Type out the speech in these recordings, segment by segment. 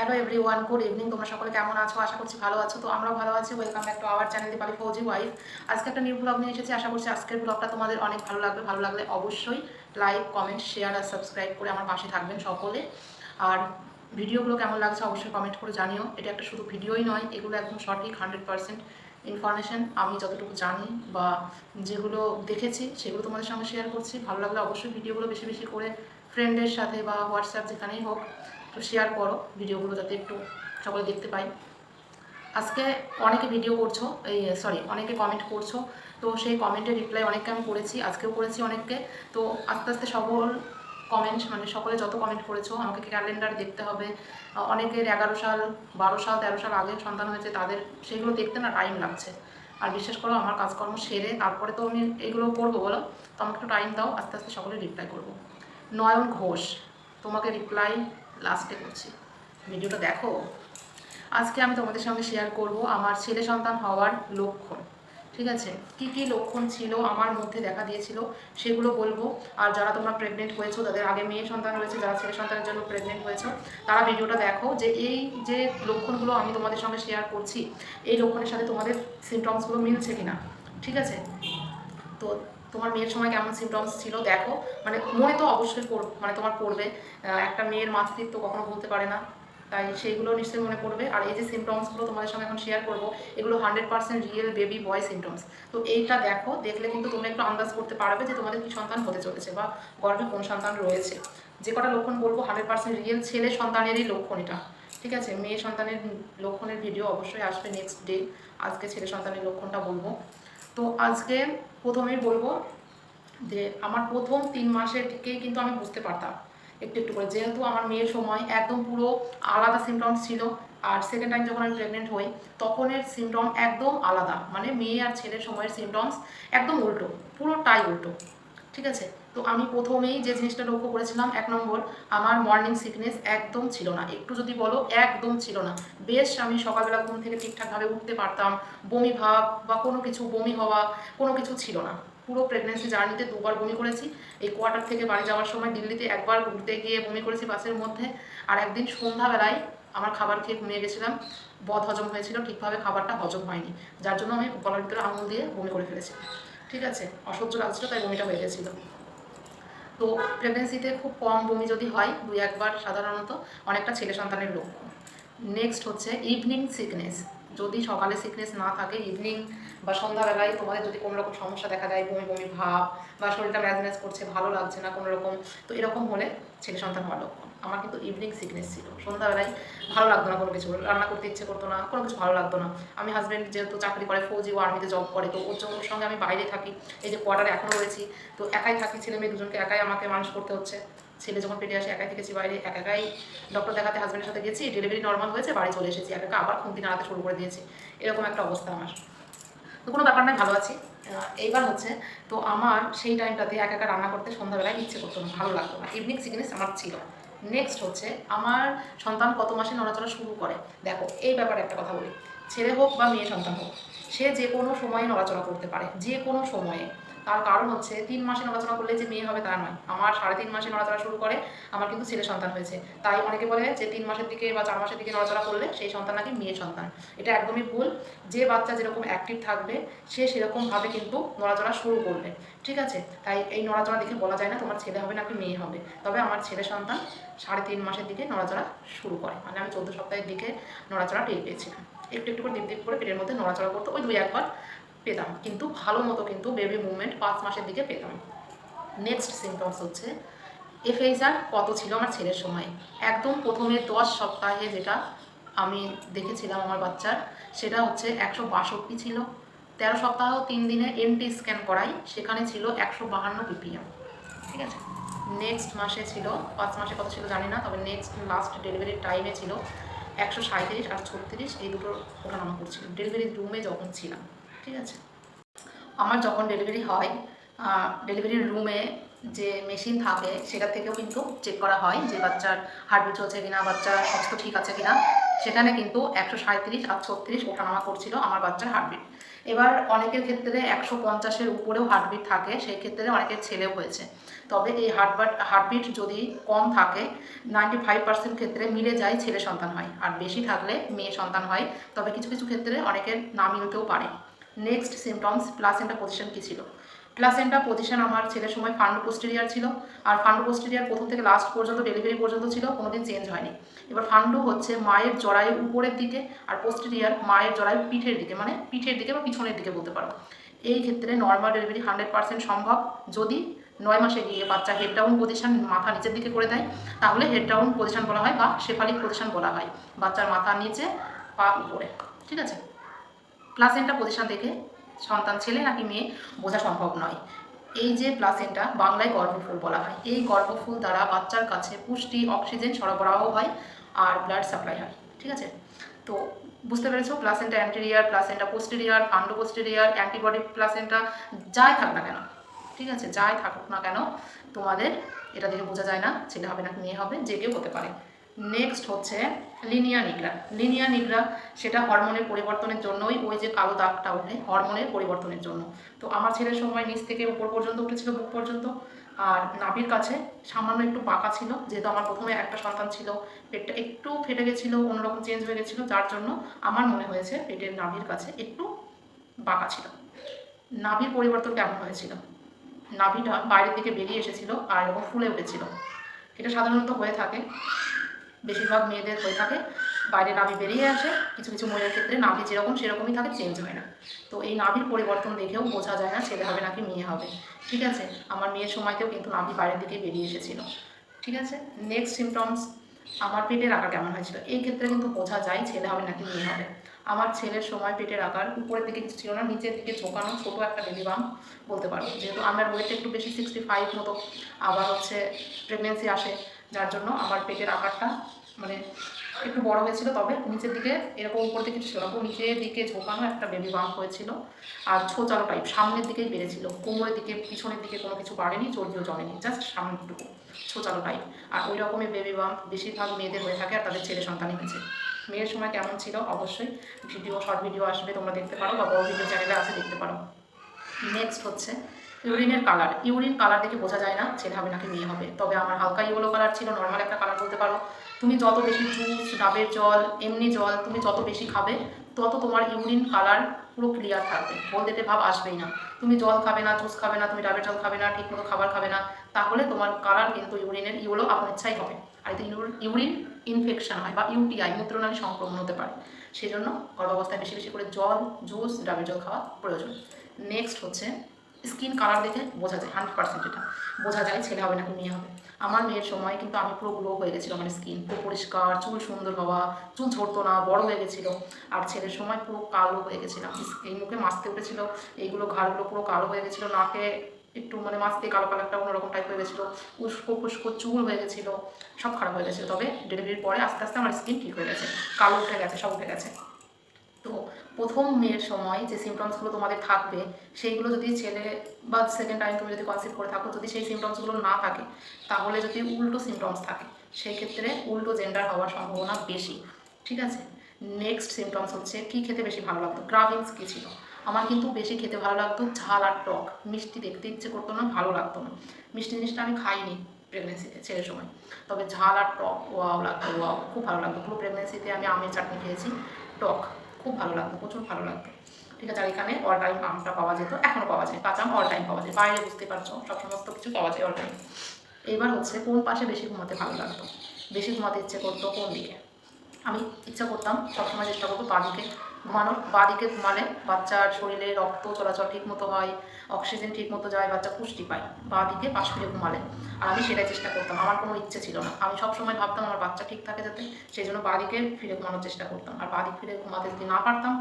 Hello everyone good evening তোমরা সকলে কেমন আছো? আশা করছি ভালো আছো। তো আমরাও ভালো আছি। Welcome back to our channel Dipali Fauji wife আজকে একটা নিউ ব্লগ নিয়ে এসেছি। আশা করছি আজকের ব্লগটা তোমাদের অনেক ভালো লাগবে। ভালো লাগলে অবশ্যই লাইক কমেন্ট শেয়ার আর সাবস্ক্রাইব করে আমার পাশে থাকবেন সকলে। আর ভিডিওগুলো কেমন লাগছে অবশ্যই কমেন্ট করে জানিও। এটা একটা শুধু ভিডিওই নয়, এগুলো একদম সঠিক হান্ড্রেড পার্সেন্ট ইনফরমেশন আমি যতটুকু জানি বা যেগুলো দেখেছি, সেগুলো তোমাদের সঙ্গে শেয়ার করছি। ভালো লাগলে অবশ্যই ভিডিওগুলো বেশি বেশি করে ফ্রেন্ডের সাথে বা হোয়াটসঅ্যাপ যেখানেই হোক তো শেয়ার করো ভিডিওগুলো যাতে একটু সকলে দেখতে পাই। আজকে অনেকে ভিডিও করছ, এই সরি অনেকে কমেন্ট করছ, তো সেই কমেন্টের রিপ্লাই অনেককে আমি করেছি, আজকেও করেছি অনেককে। তো আস্তে আস্তে সকল কমেন্ট মানে সকলে যত কমেন্ট করেছ, আমাকে ক্যালেন্ডার দেখতে হবে। অনেকের এগারো সাল, বারো সাল, তেরো সাল আগে সন্তান হয়েছে, তাদের সেগুলো দেখতে না টাইম লাগছে। আর বিশেষ করে, আমার কাজকর্ম সেরে তারপরে তো আমি এগুলো করব, বলো? তো আমাকে একটু টাইম দাও, আস্তে আস্তে সকলে রিপ্লাই করব। নয়ন ঘোষ, তোমাকে রিপ্লাই লাস্টে করছি। ভিডিওটা দেখো। আজকে আমি তোমাদের সঙ্গে শেয়ার করব আমার ছেলে সন্তান হওয়ার লক্ষণ, ঠিক আছে? কি কি লক্ষণ ছিল আমার মধ্যে দেখা দিয়েছিল সেগুলো বলব। আর যারা তোমরা প্রেগনেন্ট হয়েছো, তাদের আগে মেয়ে সন্তান রয়েছে, যারা ছেলে সন্তানের জন্য প্রেগনেন্ট হয়েছো, তারা ভিডিওটা দেখো যে এই যে লক্ষণগুলো আমি তোমাদের সঙ্গে শেয়ার করছি, এই লক্ষণের সাথে তোমাদের সিমটমসগুলো মিলছে কিনা, ঠিক আছে? তো তোমার মেয়ের সময় কেমন সিমটমস ছিল, দেখো। মানে মনে তো অবশ্যই মানে তোমার পড়বে। একটা মেয়ের মাতৃত্ব কখনো বলতে পারে না। তাই সেইগুলো নিশ্চয়ই মনে পড়বে। আর এই যে সিমটমসগুলো তোমাদের সঙ্গে এখন শেয়ার করব, এগুলো hundred percent real baby boy symptoms তো এইটা দেখো, দেখলে কিন্তু তোমরা একটু আন্দাজ করতে পারবে যে তোমাদের কি সন্তান হতে চলেছে বা গর্ভে কোন সন্তান রয়েছে। যে কটা লক্ষণ বলব হান্ড্রেড পার্সেন্ট রিয়েল ছেলে সন্তানেরই লক্ষণ এটা। ঠিক আছে? মেয়ে সন্তানের লক্ষণের ভিডিও অবশ্যই আসবে নেক্সট ডে আজকে ছেলে সন্তানের লক্ষণটা বলব। তো আজকে প্রথমেই বলব যে আমার প্রথম তিন মাসের দিকেই কিন্তু আমি বুঝতে পারতাম একটু একটু করে। যেহেতু আমার মেয়ের সময় একদম পুরো আলাদা সিমটমস ছিল আর সেকেন্ড টাইম যখন আমি প্রেগনেন্ট হই, তখনের সিমটম একদম আলাদা। মানে মেয়ে আর ছেলের সময়ের সিমটমস একদম উল্টো, পুরোটাই উল্টো। ঠিক আছে? তো আমি প্রথমেই যে জিনিসটা লক্ষ্য করেছিলাম, এক নম্বর, আমার মর্নিং সিকনেস একদম ছিল না। একটু যদি বলো, একদম ছিল না। বেশ আমি সকালবেলা ঘুম থেকে ঠিকঠাকভাবে উঠতে পারতাম। বমি ভাব বা কোনো কিছু বমি হওয়া, কোনো কিছু ছিল না। পুরো প্রেগনেন্সি জার্নিতে দুবার বমি করেছি। এই কোয়ার্টার থেকে বাড়ি যাওয়ার সময় দিল্লিতে একবার ঘুরতে গিয়ে বমি করেছি বাসের মধ্যে। আর একদিন সন্ধ্যাবেলায় আমার খাবার খেয়ে ঘুমিয়ে গেছিলাম। বদ হজম হয়েছিল, ঠিকভাবে খাবারটা হজম হয়নি। যার জন্য আমি গলার ভিতরে আঙুল দিয়ে বমি করে ফেলেছি। ঠিক আছে? অসহ্য লাগছিল, তাই বমিটা হয়ে গেছিল। তো প্রেগনেন্সিতে খুব কম বমি যদি হয়, দুই একবার সাধারণত, অনেকটা ছেলে সন্তানের লক্ষণ। নেক্সট হচ্ছে ইভিনিং সিকনেস যদি সকালে সিকনেস না থাকে ইভিনিং বা সন্ধ্যাবেলায় তোমাদের যদি কোনো রকম সমস্যা দেখা দেয়, বমি বমি ভাব বা শরীরটা ম্যাজ ম্যাজ করছে, ভালো লাগছে না কোনো রকম, তো এরকম হলে ছেলে সন্তান হওয়ার লক্ষণ আমার কিন্তু ইভিনিং সিকনেস ছিল। সন্ধ্যাবেলায় ভালো লাগতো না কোনো কিছু। রান্না করতে ইচ্ছে করতো না, কোনো কিছু ভালো লাগতো না। আমি হাজব্যান্ড যেহেতু চাকরি করে, ফৌজি ও আর্মিতে জব করে, তো ওর জন্য সঙ্গে আমি বাইরে থাকি। এই যে কোয়ার্টারে এখনও রয়েছি, তো একাই থাকি, ছেলে মেয়ে দুজনকে একাই আমাকে মানুষ করতে হচ্ছে। ছেলে যখন পেটে আসে, একাই থেকেছি বাইরে, একা একাই ডক্টর দেখাতে হাজব্যান্ডের সাথে গেছি ডেলিভারি নর্মাল হয়েছে, বাড়ি চলে এসেছি, একা একা আবার খুন্তি নাড়াতে শুরু করে দিয়েছি। এরকম একটা অবস্থা আমার। তো কোনো ব্যাপার নয় ভালো আছি। এইবার হচ্ছে, তো আমার সেই টাইমটাতে একা একা রান্না করতে সন্ধ্যাবেলায় ইচ্ছে করতো না, ভালো লাগতো না। ইভিনিং সিকনেস আমার ছিল। নেক্সট হচ্ছে, আমার সন্তান কত মাসে নড়াচড়া শুরু করে? দেখো, এই ব্যাপারে একটা কথা বলি। ছেলে হোক বা মেয়ে সন্তান হোক সে যে কোনো সময়ে নড়াচড়া করতে পারে, যে কোনো সময়ে। তার কারণ হচ্ছে, তিন মাসে নড়াচড়া করলে যে মেয়ে হবে তা নয়। আমার সাড়ে তিন মাসে নড়াচড়া শুরু করে, আমার কিন্তু ছেলে সন্তান হয়েছে। তাই অনেকে বলে যে তিন মাসের দিকে বা চার মাসের দিকে নড়াচড়া করলে সেই সন্তান নাকি মেয়ে সন্তান। এটা একদমই ভুল। যে বাচ্চা যেরকম অ্যাক্টিভ থাকবে, সে সেরকমভাবে কিন্তু নড়াচড়া শুরু করবে। ঠিক আছে? তাই এই নড়াচড়া দেখে বলা যায় না তোমার ছেলে হবে নাকি মেয়ে হবে। তবে আমার ছেলে সন্তান সাড়ে তিন মাসের দিকে নড়াচড়া শুরু করে। মানে আমি চোদ্দ সপ্তাহের দিকে নড়াচড়া টের পেয়েছিলাম। একটু একটু করে দিপ করে পেটের মধ্যে নড়াচড়া করতো, ওই দুই একবার পেতাম। কিন্তু ভালো মতো কিন্তু বেবি মুভমেন্ট পাঁচ মাসের দিকে পেতাম। নেক্সট সিমটমস হচ্ছে এফএইচআর কত ছিল আমার ছেলের সময়। একদম প্রথমে দশ সপ্তাহে যেটা আমি দেখেছিলাম আমার বাচ্চার, সেটা হচ্ছে একশো বাষট্টি ছিল। তেরো সপ্তাহ তিন দিনে এমটি স্ক্যান করাই, সেখানে ছিল একশো বাহান্ন পিপিএম ঠিক আছে? নেক্সট মাসে ছিল, পাঁচ মাসে কত ছিল জানি না, তবে নেক্সট লাস্ট ডেলিভারির টাইমে ছিল একশো সাঁত্রিশ আর ছত্রিশ এই দুটো ওঠানামা করছিল ডেলিভারি রুমে যখন ছিলাম, ঠিক আছে? আমার যখন ডেলিভারি হয় ডেলিভারি রুমে যে মেশিন থাকে, সেটা থেকেও কিন্তু চেক করা হয় যে বাচ্চার হার্টবিট চলছে কিনা, বাচ্চার স্বাস্থ্য ঠিক আছে কিনা। সেখানে কিন্তু একশো সাঁত্রিশ আর ছত্রিশ ওঠানামা করছিল আমার বাচ্চার হার্টবিট এবার অনেকের ক্ষেত্রে একশো পঞ্চাশের উপরেও হার্টবিট থাকে, সেই ক্ষেত্রে অনেকের ছেলে হয়েছে। তবে এই হার্টবাট হার্টবিট যদি কম থাকে নাইনটি ফাইভ পার্সেন্ট ক্ষেত্রে মিলে যায় ছেলে সন্তান হয়। আর বেশি থাকলে মেয়ে সন্তান হয়। তবে কিছু কিছু ক্ষেত্রে অনেকের না মিলতেও পারে। নেক্সট সিমটমস প্লাসেন্টা পজিশন কী ছিল? প্লাসেন্টা পজিশন আমার ছেলের সময় ফান্ড পোস্টেরিয়ার ছিল, আর ফান্ড পোস্টেরিয়ার প্রথম থেকে লাস্ট পর্যন্ত ডেলিভারি পর্যন্ত ছিল, কোনোদিন চেঞ্জ হয়নি। এবার ফান্ডো হচ্ছে মায়ের জরায়ু উপরের দিকে, আর পোস্টেরিয়ার মায়ের জরায়ু পিঠের দিকে মানে পিঠের দিকে বা পিছনের দিকে বলতে পারো। এই ক্ষেত্রে নর্মাল ডেলিভারি হান্ড্রেড পার্সেন্ট সম্ভব। যদি নয় মাসে গিয়ে বাচ্চা হেড ডাউন পজিশন মাথা নিচের দিকে করে দেয়, তাহলে হেড ডাউন পজিশন বলা হয় বা শেফালিক পজিশন বলা হয়। বাচ্চার মাথা নিচে, পা উপরে, ঠিক আছে? প্লাসেন্টা পজিশন দেখে সন্তান, ছেলে নাকি মেয়ে, বোঝা সম্ভব নয়। এই যে প্লাসেন্টা বাংলায় গর্ভফুল বলা হয়। এই গর্ভফুল দ্বারা বাচ্চার কাছে পুষ্টি অক্সিজেন সরবরাহ হয় আর ব্লাড সাপ্লাই হয়। ঠিক আছে? তো বুঝতে পেরেছ? Placenta anterior placenta posterior fundal posterior antibody placenta যাই থাক না কেন। ঠিক আছে? যাই থাকুক না কেন, তোমাদের এটা দেখে বোঝা যায় না, ছেলে হবে না মেয়ে হবে, যে কেউ হতে পারে। নেক্সট হচ্ছে লিনিয়া নিগ্রা। লিনিয়া নিগ্রা সেটা হরমোনের পরিবর্তনের জন্যই, ওই যে কালো দাগটা ওঠে হরমোনের পরিবর্তনের জন্য। তো আমার ছেলের সময় নিচ থেকে উপর পর্যন্ত উঠেছিল বুক পর্যন্ত। আর নাভির কাছে সামান্য একটু পাকা ছিল, যেহেতু আমার প্রথমে একটা সন্তান ছিল, পেটটা একটু ফেটে গেছিল, অন্যরকম চেঞ্জ হয়ে গেছিল, যার জন্য আমার মনে হয়েছে পেটের নাভির কাছে একটু বাঁকা ছিল। নাভির পরিবর্তন কেমন হয়েছিল? নাভিটা বাইরের দিকে বেরিয়ে এসেছিল আর এরকম ফুলে উঠেছিল। এটা সাধারণত হয়ে থাকে বেশিরভাগ মেয়েদের হয়ে থাকে। বাইরে নাভি বেরিয়ে আসে। কিছু কিছু মহিলার ক্ষেত্রে নাভি যেরকম সেরকমই থাকে চেঞ্জ হয় না। তো এই নাভির পরিবর্তন দেখেও বোঝা যায় না ছেলে হবে নাকি মেয়ে হবে। ঠিক আছে? আমার মেয়ের সময়তেও কিন্তু নাভি বাইরের দিকে বেরিয়ে এসেছিল। ঠিক আছে? নেক্সট সিমটমস আমার পেটের আকার কেমন হয়েছিল? এই ক্ষেত্রে কিন্তু বোঝা যায় ছেলে হবে নাকি মেয়ে হবে। আমার ছেলের সময় পেটের আকার উপরের দিকে ছিল না, নিচের দিকে ঝোঁকানো, ছোটো একটা বেবি বাম বলতে পারব যেহেতু আমার ওয়েট একটু বেশি সিক্সটি ফাইভ মতো আবার হচ্ছে প্রেগনেন্সি আসে যার জন্য আমার পেটের আকারটা মানে একটু বড় হয়েছিল, তবে নিচের দিকে এরকম উপর দিকে ছিল নিচের দিকে ঝোঁকানো একটা বেবি বাম্প হয়েছিল আর ছোচালো টাইপ সামনের দিকেই বেড়েছিল, কোমরের দিকে, পিছনের দিকে কোনো কিছু বাড়েনি, চর্বিও জমেনি জাস্ট সামনেরটুকু, ছোচালো টাইপ আর ওই রকমের বেবি বাম্প বেশিরভাগ মেয়েদের হয়ে থাকে আর তাদের ছেলে সন্তানই হয়েছে। মেয়ের সময় কেমন ছিল? অবশ্যই ভিডিও শর্ট ভিডিও আসবে, তোমরা দেখতে পারো বা বড় ভিডিও চ্যানেলে আছে, দেখতে পারো। নেক্সট হচ্ছে ইউরিনের কালার। ইউরিন কালার দেখে বোঝা যায় না ছেলে হবে নাকি মেয়ে হবে। তবে আমার হালকা ইয়েলো কালার ছিল নর্মাল একটা কালার বলতে পারো। তুমি যত বেশি জুস ডাবের জল, এমনি জল তুমি যত বেশি খাবে, তত তোমার ইউরিন কালার পুরো ক্লিয়ার থাকবে। বলতে ভাব আসবেই না। তুমি জল খাবে না জুস খাবে না, তুমি ডাবের জল খাবে না, ঠিকমতো খাবার খাবে না, তাহলে তোমার কালার কিন্তু ইউরিনের ইউলো আপনার ইচ্ছাই হবে। আর এতে ইউরিন ইনফেকশন হয় বা ইউটিআই মূত্রনালী সংক্রমণ হতে পারে। সেই জন্য গর্ভাবস্থায় বেশি বেশি করে জল জুস ডাবের জল খাওয়া প্রয়োজন। নেক্সট হচ্ছে স্কিন কালার দেখে বোঝা যায় হান্ড্রেড পার্সেন্ট এটা। বোঝা যায় ছেলে হবে নাকি মেয়ে হবে। আমার মেয়ের সময় কিন্তু আমি পুরো গ্লো হয়ে গেছিল আমার স্কিন, পুরো পরিষ্কার, চুল সুন্দর হওয়া, চুল ঝরতো না, বড় হয়ে গেছিল। আর ছেলের সময় পুরো কালো হয়ে গেছিলাম এই মুখে মাছতে উঠেছিল, এইগুলো ঘাড়গুলো পুরো কালো হয়ে গেছিল, নাকে একটু মানে মাছতে কালো কালারটা অন্যরকম টাইপ হয়ে গেছিল উস্কো ফুস্কো চুল হয়ে গেছিল, সব খারাপ হয়ে গেছিল। তবে ডেলিভারির পরে আস্তে আস্তে আমার স্কিন ঠিক হয়ে গেছে, কালো উঠে গেছে, সব উঠে গেছে। প্রথম মেয়ের সময় যে সিমটমসগুলো তোমাদের থাকবে, সেইগুলো যদি ছেলে বা সেকেন্ড টাইম তুমি যদি কনসিভ করে থাকো, যদি সেই সিমটমসগুলো না থাকে, তাহলে যদি উল্টো সিমটমস থাকে সেই ক্ষেত্রে উল্টো জেন্ডার হওয়ার সম্ভাবনা বেশি। ঠিক আছে? নেক্সট সিমটমস হচ্ছে, কী খেতে বেশি ভালো লাগতো? ক্রাভিংস কী ছিল? আমার কিন্তু বেশি খেতে ভালো লাগতো ঝাল আর টক। মিষ্টি দেখতে ইচ্ছে করতো না, ভালো লাগতো না। মিষ্টি জিনিসটা আমি খাইনি প্রেগনেন্সিতে ছেলের সময়। তবে ঝাল আর টক, ওয়াও লাগতো, ওয়াও, খুব ভালো লাগতো। পুরো প্রেগনেন্সিতে আমি আমের চাটনি খেয়েছি, টক। খুব ভালো লাগতো, প্রচুর ভালো লাগতো। ঠিক আছে, আর এখানে অল টাইম আমটা পাওয়া যেত এখনও পাওয়া যায় কাঁচা অল টাইম পাওয়া যায়, বাইরে বুঝতে পারছ, সব সমস্ত কিছু পাওয়া যায় অল টাইম এবার হচ্ছে কোন পাশে বেশি ঘুমাতে ভালো লাগতো? বেশি ঘুমাতে ইচ্ছে করতো কোন দিকে? আমি ইচ্ছা করতাম, সবসময় চেষ্টা করব বাঁ দিকে ঘুমানোর। বাঁ দিকে ঘুমালে বাচ্চার শরীরে রক্ত চলাচল ঠিক মতো হয়, অক্সিজেন ঠিক মতো যায়, বাচ্চা পুষ্টি পায়। বাঁ দিকে পাশ ফিরে ঘুমালে। আর আমি সেটাই চেষ্টা করতাম, আমার কোনো ইচ্ছে ছিল না। আমি সবসময় ভাবতাম আমার বাচ্চা ঠিক থাকে যাতে, সেই জন্য বাঁ দিকে ফিরে ঘুমানোর চেষ্টা করতাম। আর বাঁ দিক ফিরে ঘুমাতে যদি না পারতাম,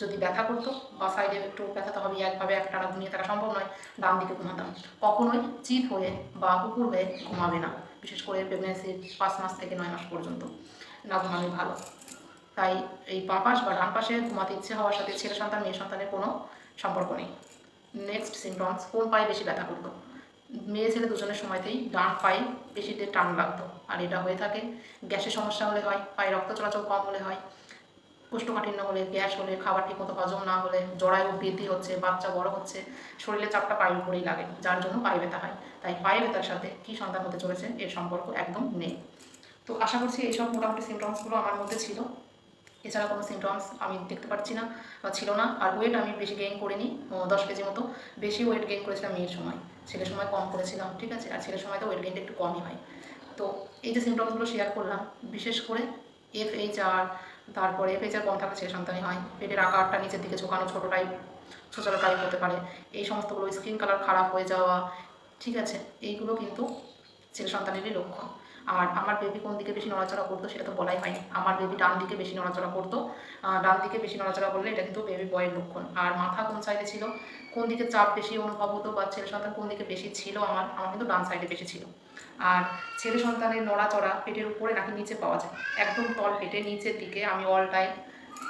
যদি ব্যথা করতো, বা সাইডে একটু ব্যথা তো হবে একভাবে একটানা ঘুমিয়ে থাকা সম্ভব নয়, ডান দিকে ঘুমাতাম। কখনোই চিত হয়ে বা কুকুর হয়ে ঘুমাবে না, বিশেষ করে প্রেগনেন্সির পাঁচ মাস থেকে নয় মাস পর্যন্ত। না ঘুমানো ভালো। তাই এই বাঁ পাশ বা ডান পাশে ঘুমাতে ইচ্ছে হওয়ার সাথে ছেলে সন্তান, মেয়ে সন্তানের কোনো সম্পর্ক নেই। নেক্সট সিমটমস কোন পায়ে বেশি ব্যথা করতো। মেয়ে ছেলে দুজনের সময়তেই ডান পায়ে পেশিতে টান লাগতো। আর এটা হয়ে থাকে, গ্যাসের সমস্যা হলে হয়, পায়ে রক্ত চলাচল কম হলে হয়, কোষ্ঠকাঠিন্য হলে, গ্যাস হলে, খাবার ঠিকমতো হজম না হলে, জরায়ু বৃদ্ধি হচ্ছে, বাচ্চা বড় হচ্ছে শরীরে চাপটা পায়ের উপরেই লাগে, যার জন্য পায়ে ব্যথা হয়। তাই পায়ে ব্যথার সাথে কী সন্তান হতে চলেছে, এর সম্পর্ক একদম নেই। তো আশা করছি এইসব মোটামুটি সিমটমসগুলো আমার মধ্যে ছিল। এছাড়া কোনো সিমটমস আমি দেখতে পাচ্ছি না বা ছিল না। আর ওয়েট আমি বেশি গেইন করিনি দশ কেজি মতো। বেশি ওয়েট গেইন করেছিলাম মেয়ের সময়। ছেলের সময় কম করেছিলাম, ঠিক আছে? আর ছেলের সময় তো ওয়েট গেইনটা একটু কমই হয়। তো এই যে সিমটমসগুলো শেয়ার করলাম, বিশেষ করে এফ এইচ আর তারপরে এফ এইচ আর কম থাকলে ছেলে সন্তানই হয়। পেটের আকারটা নিচের দিকে ঝোঁকানো ছোটো টাইপ ছোটো টাইপ হতে পারে। এই সমস্তগুলো স্কিন কালার খারাপ হয়ে যাওয়া, ঠিক আছে? এইগুলো কিন্তু ছেলে সন্তানেরই লক্ষণ। আর আমার বেবি কোন দিকে বেশি নড়াচড়া করতো সেটা তো বলাই হয়নি। আমার বেবি ডান দিকে বেশি নড়াচড়া করতো। ডান দিকে বেশি নড়াচড়া করলে এটা কিন্তু বেবি বয়ের লক্ষণ। আর মাথা কোন সাইডে ছিল? কোন দিকে চাপ বেশি অনুভব হতো বা ছেলে সন্তান কোন দিকে বেশি ছিল? আমার আমার কিন্তু ডান সাইডে বেশি ছিল। আর ছেলে সন্তানের নড়াচড়া পেটের উপরে নাকি নিচে পাওয়া যায়? একদম তল পেটে নিচের দিকে আমি অল টাইম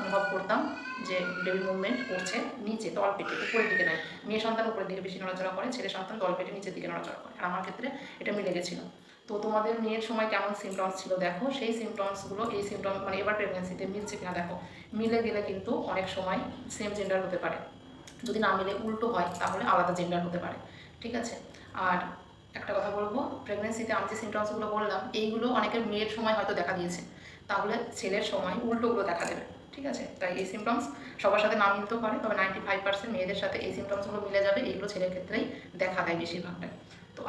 অনুভব করতাম যে বেবি মুভমেন্ট করছে নিচে তল পেটে, উপরের দিকে নয়। মেয়ে সন্তান উপরের দিকে বেশি নড়াচড়া করে, ছেলে সন্তান তল পেটে নিচের দিকে নড়াচড়া করে। আর আমার ক্ষেত্রে এটা মিলে গেছিল। তো তোমাদের মেয়ের সময় কেমন সিমটমস ছিল? দেখো, সেই সিমটমসগুলো এই সিমটম মানে এবার প্রেগনেন্সিতে মিলছে কিনা দেখো। মিলে গেলে কিন্তু অনেক সময় সেম জেন্ডার হতে পারে। যদি না মিলে উল্টো হয়, তাহলে আলাদা জেন্ডার হতে পারে। ঠিক আছে? আর একটা কথা বলব প্রেগনেন্সিতে আমি যে সিমটমসগুলো বললাম, এইগুলো অনেকের মেয়ের সময় হয়তো দেখা দিয়েছে। তাহলে ছেলের সময় উল্টোগুলো দেখা দেবে। ঠিক আছে? তাই এই সিমটমস সবার সাথে না মিলতেও পারে, তবে নাইনটি ফাইভ পার্সেন্ট মেয়েদের সাথে এই সিমটমসগুলো মিলে যাবে। এইগুলো ছেলের ক্ষেত্রেই দেখা দেয় বেশিরভাগটা তো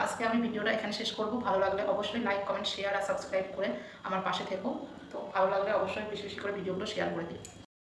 আজকে আমি ভিডিওটা এখানে শেষ করব। ভালো লাগলে অবশ্যই লাইক কমেন্ট শেয়ার আর সাবস্ক্রাইব করে আমার পাশে থেকো। তো ভালো লাগলে অবশ্যই বেশি বেশি করে ভিডিওগুলো শেয়ার করে দিও।